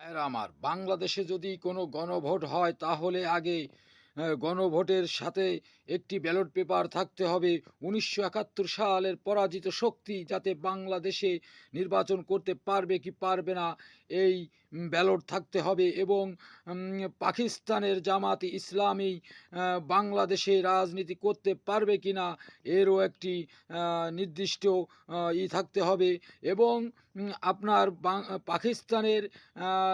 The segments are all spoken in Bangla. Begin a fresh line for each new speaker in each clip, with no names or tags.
ভাইয়েরা আমার বাংলাদেশে যদি কোনো গণভোট হয়, তাহলে আগে গণভোটের সাথে একটি ব্যালট পেপার থাকতে হবে। উনিশশো একাত্তর সালের পরাজিত শক্তি যাতে বাংলাদেশে নির্বাচন করতে পারবে কি পারবে না, এই ব্যালট থাকতে হবে এবং পাকিস্তানের জামাত ইসলামী বাংলাদেশে রাজনীতি করতে পারবে কি না এরও একটি নির্দিষ্ট ই থাকতে হবে এবং আপনার পাকিস্তানের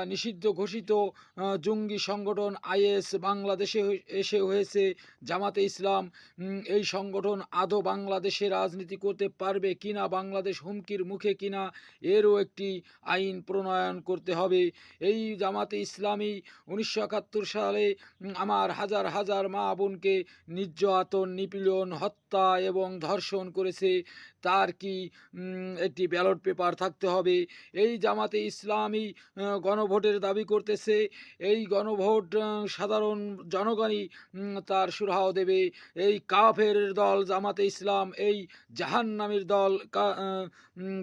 নিষিদ্ধ ঘোষিত জঙ্গি সংগঠন আইএস বাংলাদেশে এসে হয়েছে, জামাতে ইসলাম এই সংগঠন আদৌ বাংলাদেশে রাজনীতি করতে পারবে কিনা, বাংলাদেশ হুমকির মুখে কিনা এরও একটি আইন প্রণয়ন করতে হবে এই জামাতে ইসলামী উনিশশো একাত্তর সালে আমার হাজার হাজার মা বোনকে নির্যাতন নিপীড়ন হত্যা এবং ধর্ষণ করেছে, তার কি একটি ব্যালট পেপার থাকতে হবে? এই জামাতে ইসলামী গণভোটের দাবি করতেছে। এই গণভোট সাধারণ জনগণই তার সুরাহ দেবে। এই কাফের দল জামাতে ইসলাম, এই জাহান্নামের দল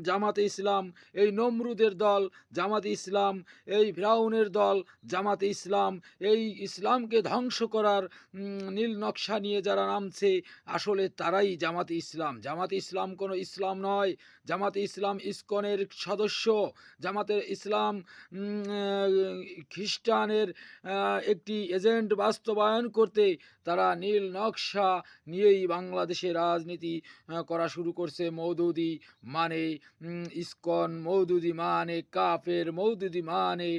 জামাতে ইসলাম, এই নমরুদের দল জামাতে ইসলাম, এই ফ্রাউনের দল জামাতে ইসলাম, এই ইসলামকে ধ্বংস করার নীল নকশা নিয়ে যারা নামছে, আসলে তারাই জামাতে ইসলাম। জামাতে ইসলাম কোনো ইসলাম নয়। জামাতে ইসলাম ইসকনের সদস্য। জামাতের ইসলাম খ্রিস্টানের একটি এজেন্ট বাস্তবায়ন করতে তারা নীল নকশা নিয়েই বাংলাদেশে রাজনীতি করা শুরু করছে। মৌদুদি মানে ইসকন, মৌদুদি মানে কাফের, মৌদুদি মানে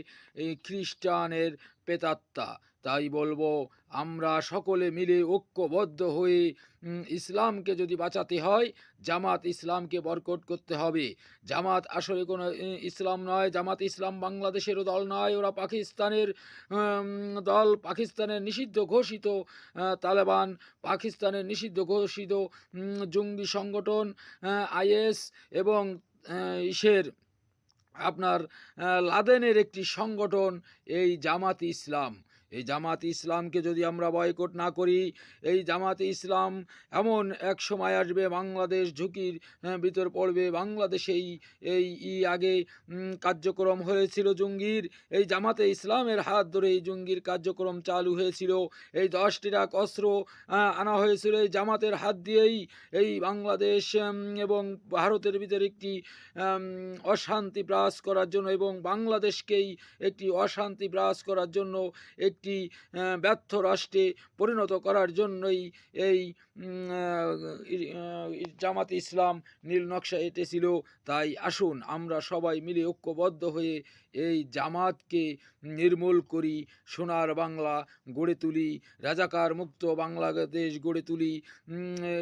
খ্রিস্টানের পেতাত্তা। তাই বলব, আমরা সকলে মিলে ঐক্যবদ্ধ হয়ে ইসলামকে যদি বাঁচাতে হয়, জামাত ইসলামকে বরকট করতে হবে। জামাত আসলে কোনো ইসলাম নয়, জামাত ইসলাম বাংলাদেশেরও দল নয়, ওরা পাকিস্তানের দল, পাকিস্তানের নিষিদ্ধ ঘোষিত তালেবান, পাকিস্তানের নিষিদ্ধ ঘোষিত জঙ্গি সংগঠন আইএস এবং ইসের আপনার লাদেনের একটি সংগঠন এই জামাত ইসলাম। এই জামাত ইসলামকে যদি আমরা বয়কট না করি, এই জামাত ইসলাম এমন এক সময় আসবে, বাংলাদেশ ঝুঁকির ভিতর পড়বে। বাংলাদেশেই এই ই আগে কার্যক্রম হয়েছিল জঙ্গির। এই জামাতে ইসলামের হাত ধরে এই জঙ্গির কার্যক্রম চালু হয়েছিল। এই দশটি লাখ অস্ত্র আনা হয়েছিল। এই জামাতের হাত দিয়েই এই বাংলাদেশ এবং ভারতের ভিতরে একটি অশান্তি ব্রাস করার জন্য এবং বাংলাদেশকেই একটি অশান্তি ব্রাস করার জন্য একটি আহ, ব্যর্থ রাষ্ট্রে পরিণত করার জন্যই এই জামাত ইসলাম নীল নকশা এঁটেছিল। তাই আসুন আমরা সবাই মিলে ঐক্যবদ্ধ হয়ে এই জামাতকে নির্মূল করি সোনার বাংলা গড়ে তুলি রাজাকার মুক্ত বাংলাদেশ গড়ে তুলি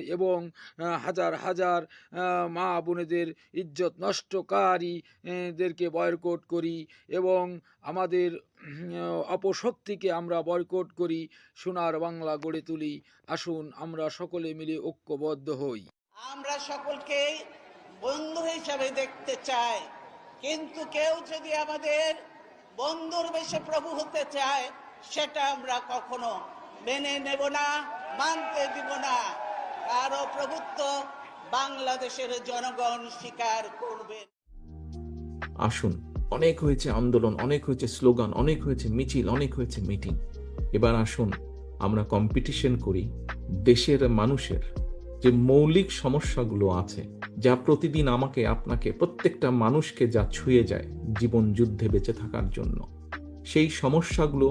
এবং হাজার হাজার মা বোনেদের ইজ্জত নষ্টকারীদেরকে বয়কট করি এবং আমাদের অপশক্তিকে আমরা বয়কট করি সোনার বাংলা গড়ে তুলি। আসুন আমরা সকলে মিলে ঐক্যবদ্ধ হই।
আমরা সকলকে বন্ধু হিসাবে দেখতে চাই। কিন্তু কেউ যদি আমাদের বন্ধুর বেশে প্রভু হতে চায় সেটা আমরা কখনো মেনে নেব না মানতে দিব না। কারও প্রভুত্ব বাংলাদেশের জনগণ স্বীকার করবে।
আসুন অনেক হয়েছে আন্দোলন, অনেক হয়েছে স্লোগান, অনেক হয়েছে মিছিল, অনেক হয়েছে মিটিং। এবার আসুন, আমরা কম্পিটিশন করি দেশের মানুষের যে মৌলিক সমস্যাগুলো আছে, যা প্রতিদিন আমাকে, আপনাকে, প্রত্যেকটা মানুষকে যা ছুঁয়ে যায় জীবন যুদ্ধে বেঁচে থাকার জন্য। সেই সমস্যাগুলো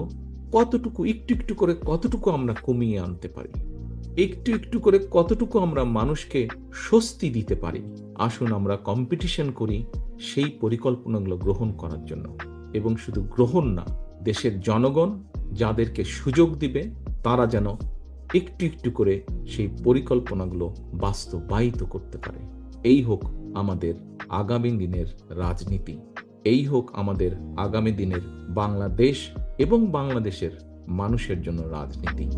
কতটুকু, একটু একটু করে কতটুকু আমরা কমিয়ে আনতে পারি? একটু একটু করে কতটুকু আমরা মানুষকে স্বস্তি দিতে পারি? আসুন আমরা কম্পিটিশন করি সেই পরিকল্পনাগুলো গ্রহণ করার জন্য। এবং শুধু গ্রহণ না, দেশের জনগণ যাদেরকে সুযোগ দিবে, তারা যেন একটু একটু করে সেই পরিকল্পনাগুলো বাস্তবায়িত করতে পারে। এই হোক আমাদের আগামী দিনের রাজনীতি। এই হোক আমাদের আগামী দিনের বাংলাদেশ এবং বাংলাদেশের মানুষের জন্য রাজনীতি।